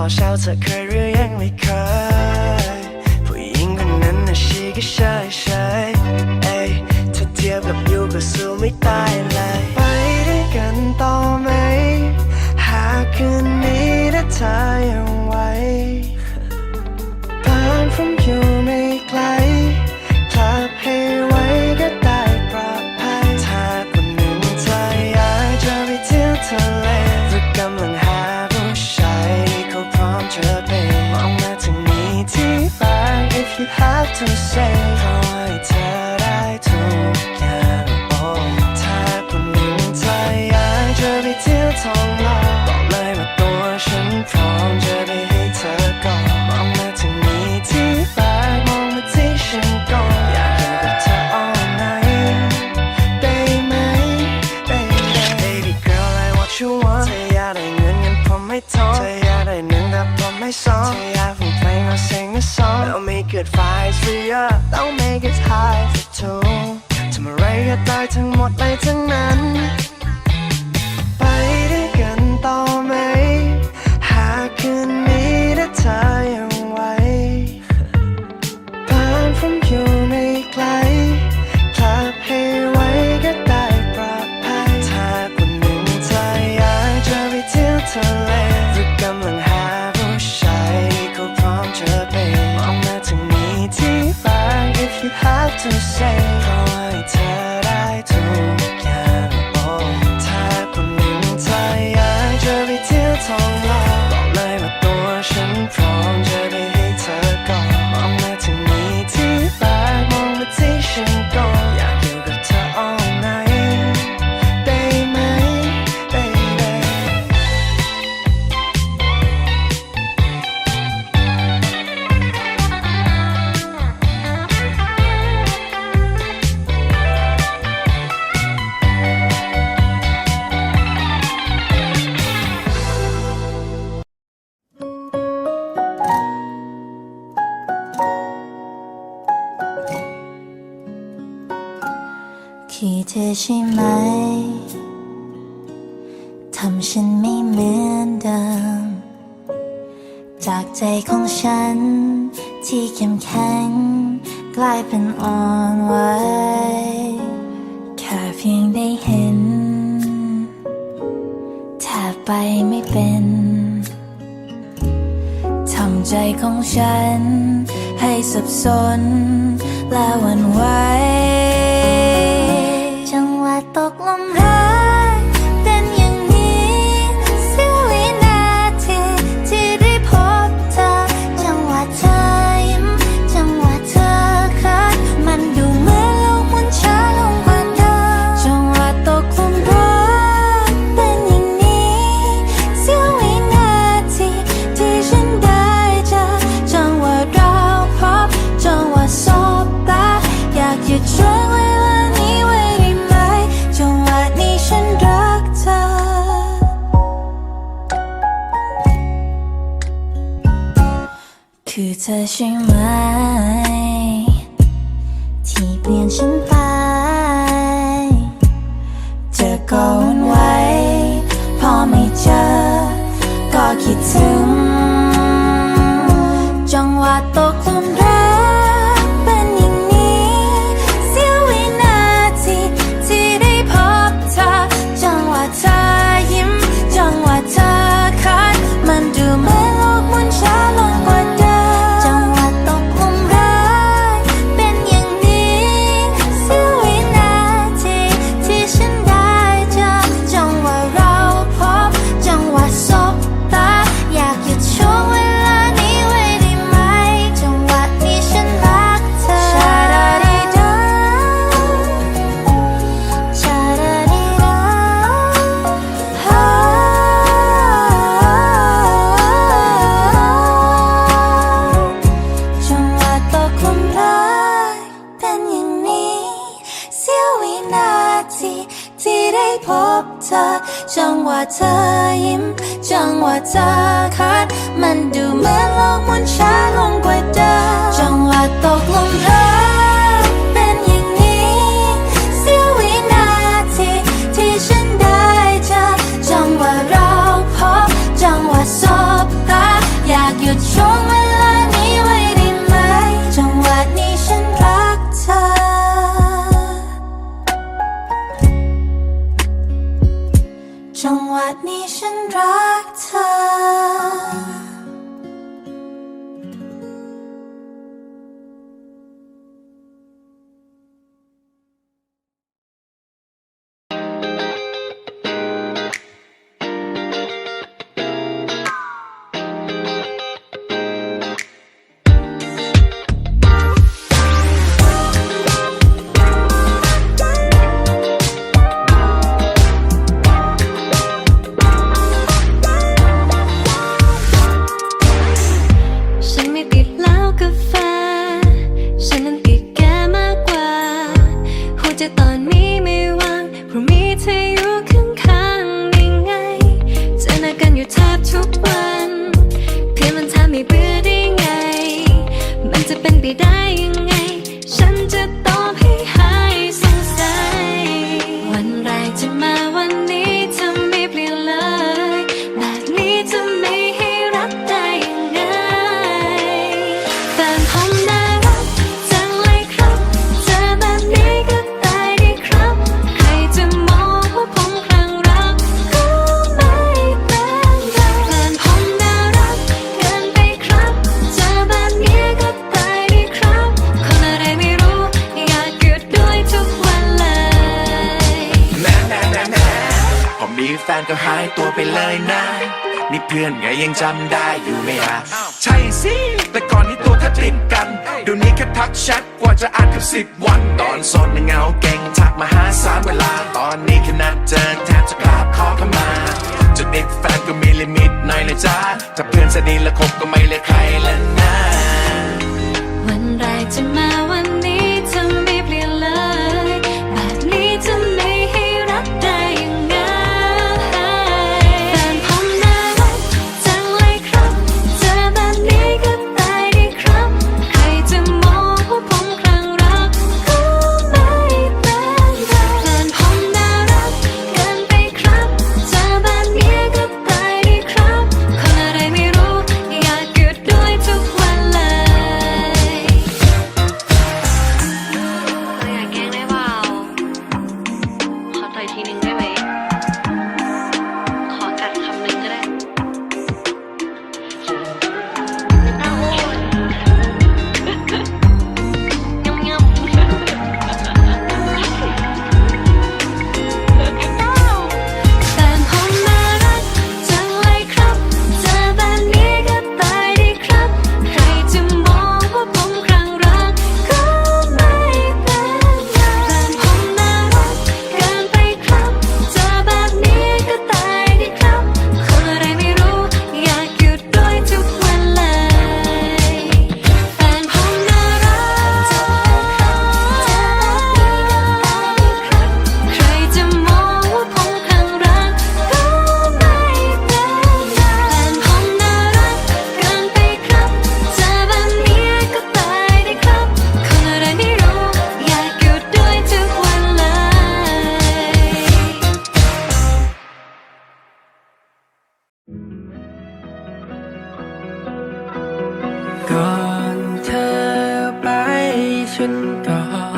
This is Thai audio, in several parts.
ต่อเช้าเธอเคยหรือยังไม่เคย ผู้หญิงคนนั้นน่ะชีก็ใช่ใช่เอเทียบกับยูก็สู้ไม่ตายเลย ไปด้กันต่อไหม หากคืนนี้ถ้าเธอยังไหว I'm from you ไม่ to say. จากใจของฉัน ที่เข้มแข็ง กลายเป็นอ่อนไหวแค่เพียงได้เห็นแทบไปไม่เป็นทำใจของฉัน ให้สับสนและหวั่นไหว เธอใช่ไหม ที่เปลี่ยนฉันไปจะก็วนไว้ พอไม่เจอ ก็คิดถึง จังหวะตกลง บเธอ จังหวะเธอยิ้ม จังหวะเธอคัด มันดูเหมือนโลกมันช้าลงกว่าเดิมจังหวะตกลงรักเป็นอย่างนี้ เสียววินาทีที่ฉันได้เจอจังหวะเราพบจังหวะสบตาอยากหยุดช่วงีแฟนก็หายตัวไปเลยนะนี่เพื่อนไงยังจำได้อยู่ไหมฮะใช่สิ แต่ก่อนที่ตัวแทบติดกัน เดี๋ยวนี้แค่ทักแชทกว่าจะอ่านกับสิบวัน ตอนสดนเงาเก่งทักมาหาสามเวลา ตอนนี้แค่นัดเจอแทบจะกราบขอเข้ามาจะติดแฟนก็มีลิมิตหน่อยเลยจ้าถ้าเพื่อนสนิทละคบก็ไม่เลยใครละนะ ฉันก็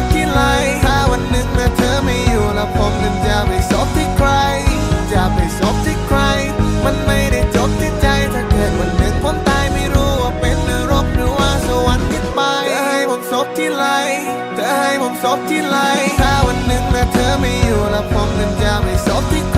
บที่ไหลถ้าวันหนึ่งแม้เธอไม่อยู่แล้วผมนั้นจะไปซบที่ใคร จะไปซบที่ใคร มันไม่ได้จบที่ใจถ้าเกิดวันหนึ่งผมตายไม่รู้ว่าเป็นนรกหรือว่าสวรรค์ที่ไปเธอให้ผมซบที่ไหลเธอให้ผมซบที่ไหลถ้าวันหนึ่งแม้เธอไม่อยู่แล้วผมนั้นจะไปซบที่ใคร